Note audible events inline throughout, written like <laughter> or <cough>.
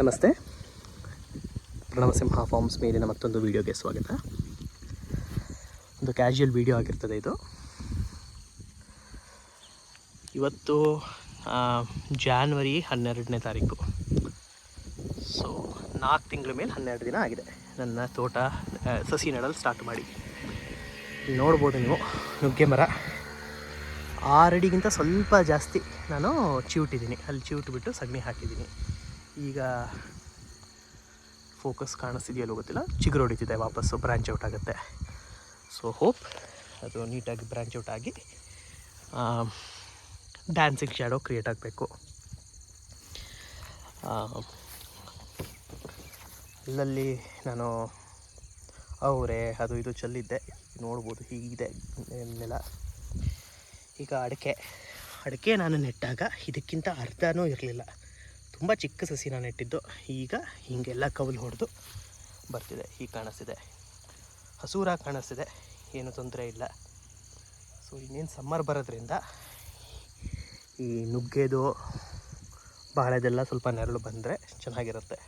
ನಮಸ್ತೆ. ಪ್ರಣವಸಿಂಹ ಫಾರ್ಮ್ಸ್ ಮೇಲಿನ ಮತ್ತೊಂದು ವೀಡಿಯೋಗೆ ಸ್ವಾಗತ. ಒಂದು ಕ್ಯಾಶುಯಲ್ ವೀಡಿಯೋ ಆಗಿರ್ತದೆ ಇದು. ಇವತ್ತು ಜಾನ್ವರಿ ಹನ್ನೆರಡನೇ ತಾರೀಕು. ಸೊ ನಾಲ್ಕು ತಿಂಗಳ ಮೇಲೆ ಹನ್ನೆರಡು ದಿನ ಆಗಿದೆ. ನನ್ನ ತೋಟ ಸಸಿ ನೆಡಲು ಸ್ಟಾರ್ಟ್ ಮಾಡಿ. ನೋಡ್ಬೋದು ನೀವು, ನುಗ್ಗೆ ಮರ. ಆರಡಿಗಿಂತ ಸ್ವಲ್ಪ ಜಾಸ್ತಿ ನಾನು ಚಿವುಟಿದ್ದೀನಿ. ಅಲ್ಲಿ ಚಿವುಟ್ಬಿಟ್ಟು ಸಗಣಿ ಹಾಕಿದ್ದೀನಿ. ಈಗ ಫೋಕಸ್ ಕಾಣಿಸ್ತಿದೆಯಲ್ಲೋ ಗೊತ್ತಿಲ್ಲ? ಚಿಗುರು ಹೊಡಿತಿದೆ ವಾಪಸ್ಸು ಬ್ರಾಂಚ್ ಔಟ್ ಆಗುತ್ತೆ. ಸೊ ಹೋಪ್ ಅದು ನೀಟಾಗಿ ಬ್ರಾಂಚ್ ಔಟ್ ಆಗಿ ಡ್ಯಾನ್ಸಿಂಗ್ ಶ್ಯಾಡೋ ಕ್ರಿಯೇಟ್ ಆಗಬೇಕು. ಅಲ್ಲಲ್ಲಿ ನಾನು ಅವರೆ, ಅದು ಇದು ಚೆಲ್ಲಿದ್ದೆ. ನೋಡ್ಬೋದು ಹೀಗಿದೆ ನೆಲ ಈಗ ಅಡಿಕೆ ಅಡಿಕೆ ನಾನು ನೆಟ್ಟಾಗ ಇದಕ್ಕಿಂತ ಅರ್ಧನೂ ಇರಲಿಲ್ಲ. ತುಂಬ ಚಿಕ್ಕ ಸಸಿ ನಾನು ನೆಟ್ಟಿದ್ದು. ಈಗ ಹೀಗೆಲ್ಲ ಕವಲು ಹೊಡೆದು ಬರ್ತಿದೆ. ಹೀಗೆ ಕಾಣಿಸ್ತಿದೆ. ಹಸೂರಾಗಿ ಕಾಣಿಸ್ತಿದೆ. ಏನು ತೊಂದರೆ ಇಲ್ಲ. ಸೊ ಇನ್ನೇನು ಸಮ್ಮರ್ ಬರೋದ್ರಿಂದ ಈ ನುಗ್ಗೆದು, ಬಾಳೆದೆಲ್ಲ ಸ್ವಲ್ಪ ನೆರಳು ಬಂದರೆ ಚೆನ್ನಾಗಿರುತ್ತೆ.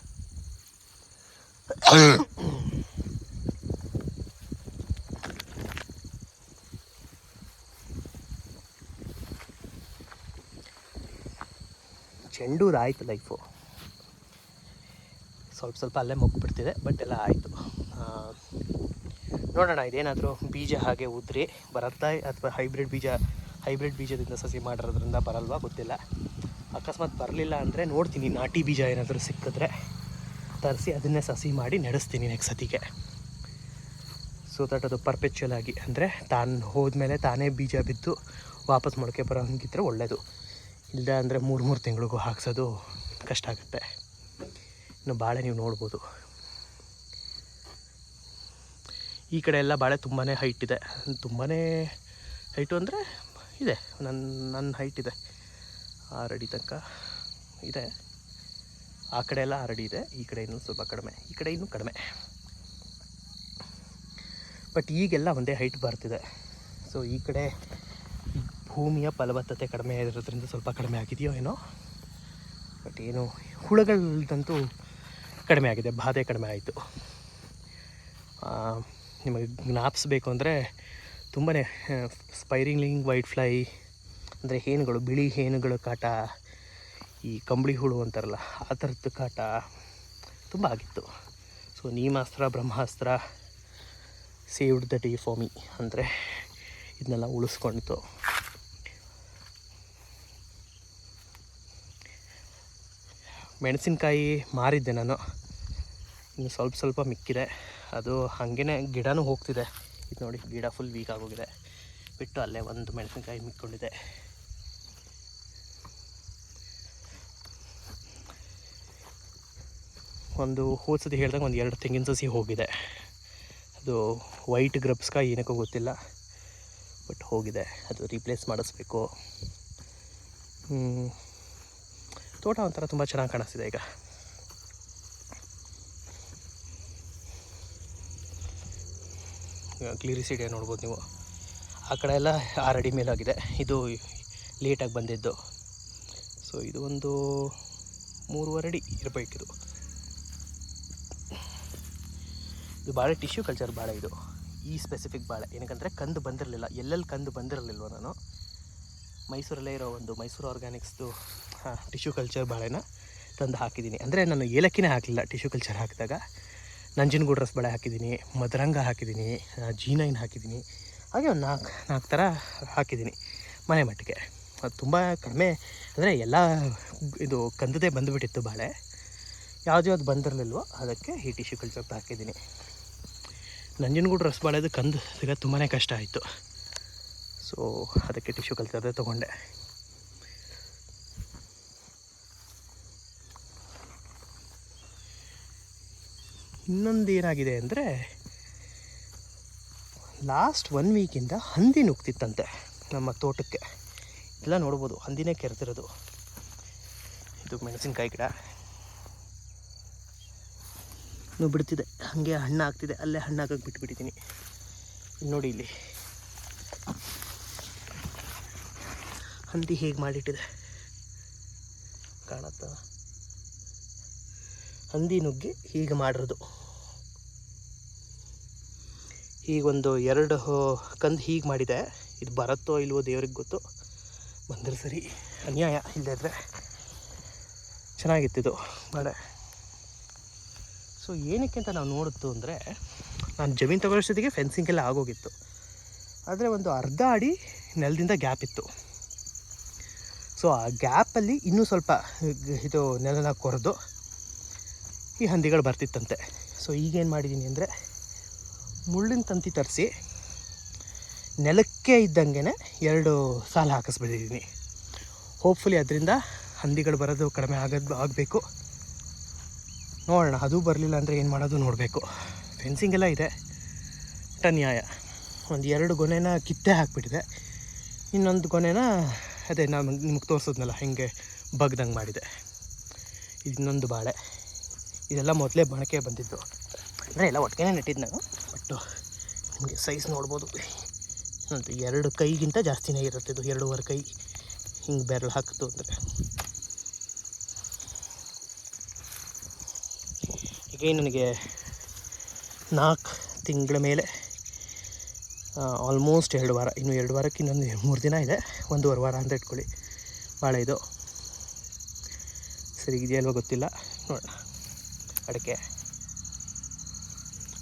ಚೆಂಡೂದು ಆಯಿತು ಲೈಫು ಸ್ವಲ್ಪ ಸ್ವಲ್ಪ ಅಲ್ಲೇ ಬಿಡ್ತಿದೆ ಬಟ್ ಎಲ್ಲ ಆಯಿತು. ನೋಡೋಣ, ಇದೇನಾದರೂ ಬೀಜ ಹಾಗೆ ಉದ್ರಿ ಬರುತ್ತಾ ಅಥವಾ ಹೈಬ್ರಿಡ್ ಬೀಜ ಹೈಬ್ರಿಡ್ ಬೀಜದಿಂದ ಸಸಿ ಮಾಡಿರೋದ್ರಿಂದ ಬರಲ್ವಾ ಗೊತ್ತಿಲ್ಲ. ಅಕಸ್ಮಾತ್ ಬರಲಿಲ್ಲ ಅಂದರೆ ನೋಡ್ತೀನಿ, ನಾಟಿ ಬೀಜ ಏನಾದರೂ ಸಿಕ್ಕಿದ್ರೆ ತರಿಸಿ ಅದನ್ನೇ ಸಸಿ ಮಾಡಿ ನಡೆಸ್ತೀನಿ ನೆಕ್ಸ್ಟ್ ಸತಿಗೆ. ಸೊ ದಟ್ ಅದು ಪರ್ಪೆಚುವಲ್ ಆಗಿ ಅಂದರೆ ತಾನು ಹೋದ್ಮೇಲೆ ತಾನೇ ಬೀಜ ಬಿದ್ದು ವಾಪಸ್ ಮೊಳಕೆ ಬರೋ ಹಂಗಿದ್ರೆ ಒಳ್ಳೆಯದು ಇಲ್ಲ ಅಂದರೆ ಮೂರು ಮೂರು ತಿಂಗಳಿಗೂ ಹಾಕ್ಸೋದು ಕಷ್ಟ ಆಗುತ್ತೆ. ಇನ್ನು ಬಾಳೆ ನೀವು ನೋಡ್ಬೋದು. ಈ ಕಡೆ ಎಲ್ಲ ಬಾಳೆ ತುಂಬಾ ಹೈಟ್ ಇದೆ. ತುಂಬಾ ಹೈಟು ಅಂದರೆ ಇದೆ. ನನ್ನ ನನ್ನ ಹೈಟ್ ಇದೆ. ಆರಡಿ ತನಕ ಇದೆ. ಆ ಕಡೆ ಎಲ್ಲ ಆರಡಿ ಇದೆ. ಈ ಕಡೆ ಇನ್ನೂ ಸ್ವಲ್ಪ ಕಡಿಮೆ. ಈ ಕಡೆ ಇನ್ನೂ ಕಡಿಮೆ. ಬಟ್ ಈಗೆಲ್ಲ ಒಂದೇ ಹೈಟ್ ಬರ್ತಿದೆ. ಸೊ ಈ ಕಡೆ ಭೂಮಿಯ ಫಲವತ್ತತೆ ಕಡಿಮೆ ಆಗಿರೋದ್ರಿಂದ ಸ್ವಲ್ಪ ಕಡಿಮೆ ಆಗಿದೆಯೋ ಏನೋ? ಬಟ್ ಏನು, ಹುಳುಗಳದಂತೂ ಕಡಿಮೆ ಆಗಿದೆ, ಬಾಧೆ ಕಡಿಮೆ ಆಯಿತು. ನಿಮಗೆ ಜ್ಞಾಪಿಸ್ಬೇಕು ಅಂದರೆ ತುಂಬಾ ಸ್ಪೈರಿಂಗ್ಲಿಂಗ್ ವೈಟ್ ಫ್ಲೈ ಅಂದರೆ ಹೇನುಗಳು, ಬಿಳಿ ಹೇನುಗಳು ಕಾಟ, ಈ ಕಂಬಳಿ ಹುಳು ಅಂತಾರಲ್ಲ, ಆ ಥರದ್ದು ಕಾಟ ತುಂಬ ಆಗಿತ್ತು. ಸೊ ನೀಮಾಸ್ತ್ರ, ಬ್ರಹ್ಮಾಸ್ತ್ರ saved the day for me ಅಂದರೆ ಇದನ್ನೆಲ್ಲ ಉಳಿಸ್ಕೊಂಡಿತ್ತು. ಮೆಣಸಿನ್ಕಾಯಿ ಮಾರಿದ್ದೆ ನಾನು. ಇನ್ನು ಸ್ವಲ್ಪ ಸ್ವಲ್ಪ ಮಿಕ್ಕಿದೆ. ಅದು ಹಾಗೇ ಗಿಡನೂ ಹೋಗ್ತಿದೆ. ಇದು ನೋಡಿ, ಗಿಡ ಫುಲ್ ವೀಕ್ ಆಗೋಗಿದೆ. ಬಿಟ್ಟು ಅಲ್ಲೇ ಒಂದು ಮೆಣಸಿನ್ಕಾಯಿ ಮಿಕ್ಕೊಂಡಿದೆ ಒಂದು ಹೋದ್ಸತಿ ಹೇಳ್ದಂಗೆ ಒಂದು ಎರಡು ತೆಂಗಿನ ಸಸಿ ಹೋಗಿದೆ. ಅದು ವೈಟ್ ಗ್ರಬ್ಸ್ಕಾಯಿ ಏನಕ್ಕೂ ಗೊತ್ತಿಲ್ಲ. ಬಟ್ ಹೋಗಿದೆ. ಅದು ರೀಪ್ಲೇಸ್ ಮಾಡಿಸ್ಬೇಕು. ತೋಟ ಒಂಥರ ತುಂಬ ಚೆನ್ನಾಗಿ ಕಾಣಿಸ್ತಿದೆ ಈಗ. ಕ್ಲೀರಿಸಿಡೆ ನೋಡ್ಬೋದು ನೀವು? ಆ ಕಡೆ ಎಲ್ಲ ಆರಡಿ ಮೇಲಾಗಿದೆ. ಇದು ಲೇಟಾಗಿ ಬಂದಿದ್ದು. ಸೊ ಇದು ಒಂದು ಮೂರುವರೆ ಅಡಿ ಇರಬೇಕಿದು ಇದು. ಭಾಳ ಟಿಶ್ಯೂ ಕಲ್ಚರ್ ಬಾಳೆ ಇದು. ಈ ಸ್ಪೆಸಿಫಿಕ್ ಬಾಳೆ. ಏನಕ್ಕಂದರೆ ಕಂದು ಬಂದಿರಲಿಲ್ಲ. ಎಲ್ಲೆಲ್ಲಿ ಕಂದು ಬಂದಿರಲಿಲ್ವ ನಾನು. ಮೈಸೂರಲ್ಲೇ ಇರೋ ಒಂದು ಮೈಸೂರು ಆರ್ಗ್ಯಾನಿಕ್ಸ್ದು ಟಿಶ್ಯೂ ಕಲ್ಚರ್ ಬಾಳೆನ ತಂದು ಹಾಕಿದ್ದೀನಿ. ಅಂದರೆ ನಾನು ಏಲಕ್ಕಿನೇ ಹಾಕಲಿಲ್ಲ ಟಿಶ್ಯೂ ಕಲ್ಚರ್ ಹಾಕಿದಾಗ. ನಂಜನಗೂಡು ರಸ ಬಾಳೆ ಹಾಕಿದ್ದೀನಿ, ಮದರಂಗ ಹಾಕಿದ್ದೀನಿ ಜೀನೈನ್ ಹಾಕಿದ್ದೀನಿ. ಹಾಗೆ ಒಂದು ನಾಲ್ಕು ನಾಲ್ಕು ಥರ ಹಾಕಿದ್ದೀನಿ ಮನೆ ಮಟ್ಟಿಗೆ. ಅದು ತುಂಬ ಕಡಿಮೆ, ಅಂದರೆ ಎಲ್ಲ ಇದು ಕಂದದೇ ಬಂದುಬಿಟ್ಟಿತ್ತು ಬಾಳೆ. ಯಾವುದು ಯಾವ್ದು ಬಂದಿರಲಿಲ್ವೋ ಅದಕ್ಕೆ ಈ ಟಿಶ್ಯೂ ಕಲ್ಚರ್ ಹಾಕಿದ್ದೀನಿ. ನಂಜನಗೂಡು ರಸಬಾಳೆದು ಕಂದು ಸಿಗೋದು ತುಂಬಾ ಕಷ್ಟ ಆಯಿತು. ಸೊ ಅದಕ್ಕೆ ಟಿಶ್ಯೂ ಕಲ್ಚರ್ದೇ ತೊಗೊಂಡೆ. ಇನ್ನೊಂದು ಏನಾಗಿದೆ ಅಂದರೆ ಲಾಸ್ಟ್ ಒನ್ ವೀಕಿಂದ ಹಂದಿ ನುಗ್ತಿತ್ತಂತೆ ನಮ್ಮ ತೋಟಕ್ಕೆ. ಎಲ್ಲ ನೋಡ್ಬೋದು, ಹಂದಿನೇ ಕೆರೆತಿರೋದು. ಇದು ಮೆಣಸಿನ್ಕಾಯಿ ಗಿಡ. ಇನ್ನು ಬಿಡ್ತಿದೆ, ಹಾಗೆ ಹಣ್ಣು ಆಗ್ತಿದೆ, ಅಲ್ಲೇ ಹಣ್ಣಾಗಕ್ಕೆ ಬಿಟ್ಬಿಟ್ಟಿದ್ದೀನಿ ಇಲ್ಲಿ ನೋಡಿ ಇಲ್ಲಿ. ಹಂದಿ ಹೇಗೆ ಮಾಡಿಟ್ಟಿದೆ? ಕಾಣುತ್ತಾ? ಹಂದಿ ನುಗ್ಗಿ ಹೀಗೆ ಮಾಡಿರೋದು. ಹೀಗೊಂದು ಎರಡು ಕಂದು ಹೀಗೆ ಮಾಡಿದೆ. ಇದು ಬರುತ್ತೋ ಇಲ್ವೋ ದೇವ್ರಿಗೆ ಗೊತ್ತು. ಬಂದರೆ ಸರಿ. ಅನ್ಯಾಯ ಇಲ್ಲದಿದ್ರೆ ಚೆನ್ನಾಗಿತ್ತಿದು ಬಳೆ ಸೊ ಏನಕ್ಕೆ ಅಂತ ನಾವು ನೋಡಿದ್ದು ಅಂದರೆ, ನಾನು ಜಮೀನು ತಗೊಳ್ಳೋಷ್ಟೊತ್ತಿಗೆ ಫೆನ್ಸಿಂಗ್ ಎಲ್ಲ ಆಗೋಗಿತ್ತು. ಆದರೆ ಒಂದು ಅರ್ಧ ಅಡಿ ನೆಲದಿಂದ ಗ್ಯಾಪ್ ಇತ್ತು. ಸೊ ಆ ಗ್ಯಾಪಲ್ಲಿ ಇನ್ನೂ ಸ್ವಲ್ಪ ಇದು ನೆಲನ ಕೊರೆದು ಈ ಹಂದಿಗಳು ಬರ್ತಿತ್ತಂತೆ. ಸೊ ಈಗೇನು ಮಾಡಿದ್ದೀನಿ ಅಂದರೆ ಮುಳ್ಳಿನ ತಂತಿ ತರಿಸಿ ನೆಲಕ್ಕೆ ಇದ್ದಂಗೆ ಎರಡು ಸಾಲ ಹಾಕಿಸ್ಬಿಟ್ಟಿದ್ದೀನಿ ಹೋಪ್ಫುಲಿ ಅದರಿಂದ ಹಂದಿಗಳು ಬರೋದು ಕಡಿಮೆ ಆಗೋದು ಆಗಬೇಕು. ನೋಡೋಣ, ಅದು ಬರಲಿಲ್ಲ ಅಂದರೆ ಏನು ಮಾಡೋದು ನೋಡಬೇಕು. ಫೆನ್ಸಿಂಗ್ ಎಲ್ಲ ಇದೆ. ಬಟ್ ಅನ್ಯಾಯ ಒಂದು ಎರಡು ಗೊನೆನ ಕಿತ್ತೆ ಹಾಕಿಬಿಟ್ಟಿದೆ. ಇನ್ನೊಂದು ಗೊನೆನ ಅದೇ ನಾನು ನಿಮಗೆ ತೋರಿಸಿದ್ನಲ್ಲ, ಹಿಂಗೆ ಬಗ್ದಂಗೆ ಮಾಡಿದೆ. ಇನ್ನೊಂದು ಬಾಳೆ. ಇದೆಲ್ಲ ಮೊದಲೇ ಬಳಕೆ ಬಂದಿದ್ದು. ಅಂದರೆ ಎಲ್ಲ ಒಟ್ಟಿಗೆ ನೆಟ್ಟಿದ್ದು ನಾನು. ಬಟ್ಟು ನಿಮಗೆ ಸೈಜ್ ನೋಡ್ಬೋದು. ಅಂತ ಎರಡು ಕೈಗಿಂತ ಜಾಸ್ತಿನೇ ಇರುತ್ತೆ ಇದು, ಎರಡೂವರೆ ಕೈ. ಹಿಂಗೆ ಬೆರಳು ಹಾಕಿತು ಅಂದರೆ. ಈಗ ನನಗೆ ನಾಲ್ಕು ತಿಂಗಳ ಮೇಲೆ ಆಲ್ಮೋಸ್ಟ್ ಎರಡು ವಾರ, ಇನ್ನು ಎರಡು ವಾರಕ್ಕೆ ಇನ್ನೊಂದು ಮೂರು ದಿನ ಇದೆ. ಒಂದೂವರೆ ವಾರ ಅಂತ ಇಟ್ಕೊಳ್ಳಿ. ಭಾಳ ಇದು. ಸರಿ, ಇದೆಯಲ್ವ ಗೊತ್ತಿಲ್ಲ. ನೋಡೋಣ. ಅಡಿಕೆ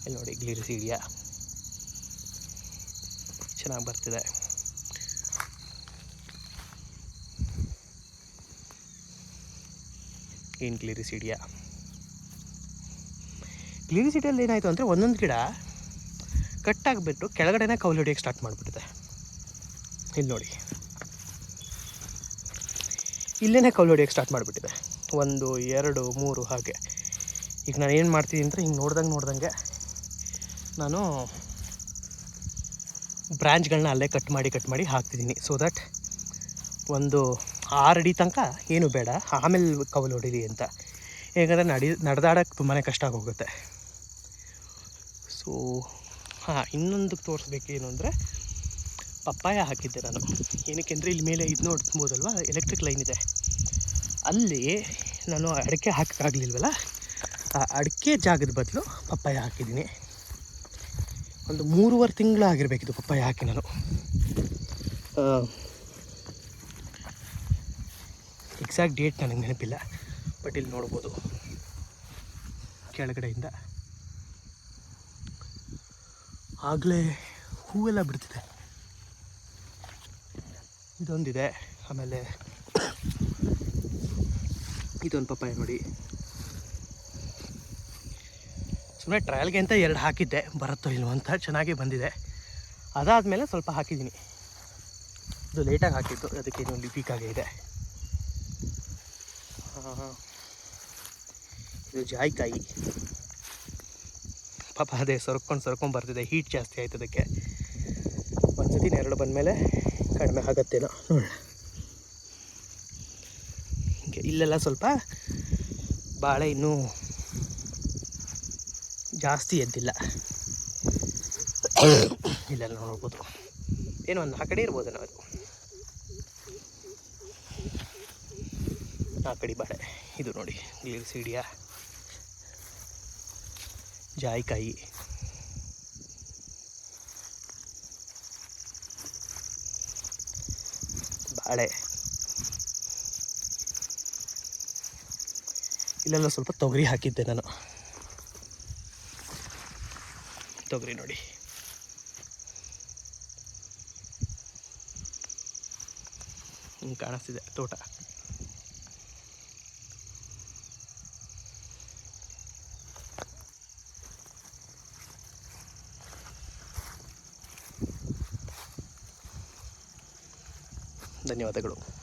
ಇಲ್ಲಿ ನೋಡಿ ಗ್ಲಿರಿಸಿಡಿಯಾ ಚೆನ್ನಾಗಿ ಬರ್ತಿದೆ. ಏನು ಗ್ಲಿರಿಸಿಡಿಯಾ ಗ್ಲಿರಿಸಿಡಿಯಲ್ಲಿ ಏನಾಯಿತು ಅಂದರೆ ಒಂದೊಂದು ಗಿಡ ಕಟ್ಟಾಗಿಬಿಟ್ಟು ಕೆಳಗಡೆನೇ ಕೌಲು ಹಿಡಿಯೋಕ್ಕೆ ಸ್ಟಾರ್ಟ್ ಮಾಡಿಬಿಟ್ಟಿದೆ. ಇಲ್ಲಿ ನೋಡಿ. ಇಲ್ಲೇ ಕೌಲು ಹೊಡಿಯೋಕ್ಕೆ ಸ್ಟಾರ್ಟ್ ಮಾಡಿಬಿಟ್ಟಿದೆ. ಒಂದು, ಎರಡು, ಮೂರು ಹಾಗೆ. ಈಗ ನಾನು ಏನು ಮಾಡ್ತೀನಿ ಅಂದರೆ ಹಿಂಗೆ ನೋಡ್ದಂಗೆ ನೋಡ್ದಂಗೆ ನಾನು ಬ್ರ್ಯಾಂಚ್ಗಳನ್ನ ಅಲ್ಲೇ ಕಟ್ ಮಾಡಿ ಕಟ್ ಮಾಡಿ ಹಾಕ್ತಿದ್ದೀನಿ ಸೊ ದಟ್ ಒಂದು ಆರು ಅಡಿ ತನಕ ಏನು ಬೇಡ, ಆಮೇಲೆ ಕವಲು ಹೊಡೀಲಿ ಅಂತ. ಹೇಗಂದರೆ ನಡಿ ನಡೆದಾಡೋಕ್ಕೆ ತುಂಬಾ ಕಷ್ಟ ಆಗೋಗುತ್ತೆ. ಸೊ ಹಾಂ ಇನ್ನೊಂದು ತೋರಿಸ್ಬೇಕೇನು ಅಂದರೆ ಪಪ್ಪಾಯ ಹಾಕಿದ್ದೆ ನಾನು. ಏನಕ್ಕೆ ಅಂದರೆ ಇಲ್ಲಿ ಮೇಲೆ ಇದು ನೋಡ್ಬೋದಲ್ವ ಎಲೆಕ್ಟ್ರಿಕ್ ಲೈನ್ ಇದೆ. ಅಲ್ಲಿ ನಾನು ಅಡಿಕೆ ಹಾಕೋಕ್ಕಾಗಲಿಲ್ವಲ್ಲ ಅಡಿಕೆ ಜಾಗದ ಬದಲು ಪಪ್ಪಾಯ ಹಾಕಿದ್ದೀನಿ. ಒಂದು ಮೂರುವರೆ ತಿಂಗಳು ಆಗಿರಬೇಕಿದು ಪಪ್ಪಾಯ ಹಾಕಿ ನಾನು. ಎಕ್ಸಾಕ್ಟ್ ಡೇಟ್ ನನಗೆ ನೆನಪಿಲ್ಲ ಬಟ್ ಇಲ್ಲಿ ನೋಡ್ಬೋದು. ಕೆಳಗಡೆಯಿಂದ. ಆಗಲೇ ಹೂವೆಲ್ಲ ಬಿಡ್ತಿದೆ. ಇದೊಂದಿದೆ, ಆಮೇಲೆ <coughs> ಇದೊಂದು ಪಪ್ಪಾಯ ನೋಡಿ. ಸುಮ್ಮನೆ ಟ್ರಯಲ್ಗೆ ಅಂತ ಎರಡು ಹಾಕಿದ್ದೆ. ಬರುತ್ತೋ ಇಲ್ವೋ ಅಂತ ಚೆನ್ನಾಗಿ ಬಂದಿದೆ. ಅದಾದಮೇಲೆ ಸ್ವಲ್ಪ ಹಾಕಿದ್ದೀನಿ. ಇದು ಲೇಟಾಗಿ ಹಾಕಿತ್ತು ಅದಕ್ಕೆ ಇನ್ನೊಂದು ಆಗೇ ಇದೆ. ಇದು ಜಾಯಿಕಾಯಿ. ಪಾಪ ಅದೇ ಸರ್ಕೊಂಡು ಸರ್ಕೊಂಡು ಬರ್ತಿದೆ. ಹೀಟ್ ಜಾಸ್ತಿ ಆಯ್ತು ಅದಕ್ಕೆ. ಒಂದ್ಸತಿ ನೆರಳು ಬಂದಮೇಲೆ ಕಡಿಮೆ ಆಗತ್ತೇನೋ ನೋಡೋಣ. ಹಿಂಗೆ ಇಲ್ಲೆಲ್ಲ ಸ್ವಲ್ಪ ಬಾಳೆ ಇನ್ನೂ ಜಾಸ್ತಿ ಎದ್ದಿಲ್ಲ ಇಲ್ಲೆಲ್ಲ ನೋಡ್ಬೋದು. ಏನೋ ಒಂದು ಆ ಕಡೆ ಇರ್ಬೋದು ನಾವು. ಆ ಕಡೆ ಬಾಳೆ. ಇದು ನೋಡಿ ಗ್ಲಿಸಿಡಿಯಾ ಜಾಯಿಕಾಯಿ. ಬಾಳೆ. ಇಲ್ಲೆಲ್ಲ ಸ್ವಲ್ಪ ತೊಗರಿ ಹಾಕಿದ್ದೆ ನಾನು. ತೊಗರಿ ನೋಡಿ. ಹಿಂಗೆ ಕಾಣಿಸ್ತಿದೆ ತೋಟ. ಧನ್ಯವಾದಗಳು.